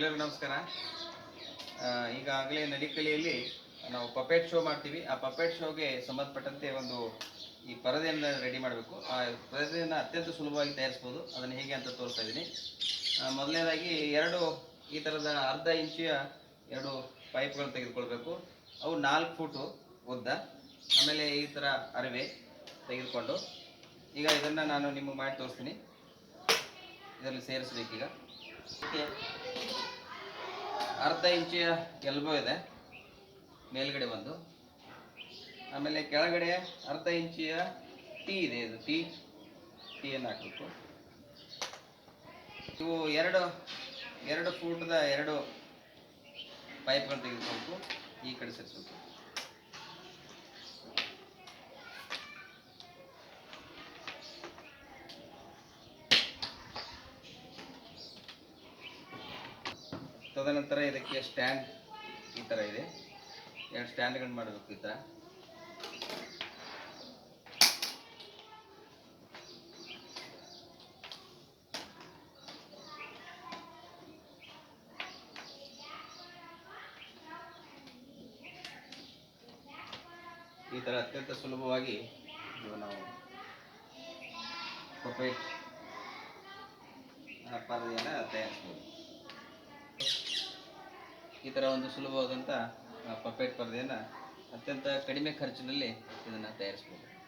ಎಲ್ಲರಿಗೂ ನಮಸ್ಕಾರ. ಈಗಾಗಲೇ ನಡಿಕಲಿಯಲ್ಲಿ ನಾವು ಪಪೇಟ್ ಶೋ ಮಾಡ್ತೀವಿ. ಆ ಪಪೆಟ್ ಶೋಗೆ ಸಂಬಂಧಪಟ್ಟಂತೆ ಒಂದು ಈ ಪರದೆಯನ್ನು ರೆಡಿ ಮಾಡಬೇಕು. ಆ ಪರದೆಯನ್ನು ಅತ್ಯಂತ ಸುಲಭವಾಗಿ ತಯಾರಿಸ್ಬೋದು. ಅದನ್ನು ಹೇಗೆ ಅಂತ ತೋರಿಸ್ತಾ ಇದ್ದೀನಿ. ಮೊದಲನೇದಾಗಿ ಎರಡು ಈ ಥರದ ಅರ್ಧ ಇಂಚಿಯ ಎರಡು ಪೈಪ್ಗಳನ್ನು ತೆಗೆದುಕೊಳ್ಬೇಕು. ಅವು ನಾಲ್ಕು ಫೂಟು ಉದ್ದ, ಆಮೇಲೆ ಈ ಥರ ಅರಿವೆ ತೆಗೆದುಕೊಂಡು ಈಗ ಇದನ್ನು ನಾನು ನಿಮಗೆ ಮಾಡಿ ತೋರಿಸ್ತೀನಿ. ಇದರಲ್ಲಿ ಸೇರಿಸ್ಬೇಕೀಗ ಅರ್ಧ ಇಂಚಿಯ ಎಲ್ಬೋ ಇದೆ. ಮೇಲ್ಗಡೆ ಒಂದು ಆಮೇಲೆ ಕೆಳಗಡೆ ಅರ್ಧ ಇಂಚಿಯ ಟೀ ಇದೆ. ಇದು ಟೀ ಟೀಯನ್ನು ಹಾಕಬೇಕು. ಇವು ಎರಡು ಎರಡು ಫೂಟ್ದ ಎರಡು ಪೈಪ್ಗಳು ತೆಗೆದುಕೊಂಡು ಈ ಕಡೆ ಸೇರಿಸ್ಬೇಕು. ತದನಂತರ ಇದಕ್ಕೆ ಸ್ಟ್ಯಾಂಡ್ ಈ ಥರ ಇದೆ. ಎರಡು ಸ್ಟ್ಯಾಂಡ್ಗಳನ್ನು ಮಾಡಬೇಕು ಈ ಥರ ಈ ಥರ ಅತ್ಯಂತ ಸುಲಭವಾಗಿ ನಾವು ಪಪೇಟ್ ಪರದೆಯನ್ನು ತಯಾರಿಸ್ಬೋದು. ಈ ಥರ ಒಂದು ಸುಲಭವಾದಂಥ ಪಪೇಟ್ ಪರದೆಯನ್ನು ಅತ್ಯಂತ ಕಡಿಮೆ ಖರ್ಚಿನಲ್ಲಿ ಇದನ್ನು ತಯಾರಿಸ್ಬೋದು.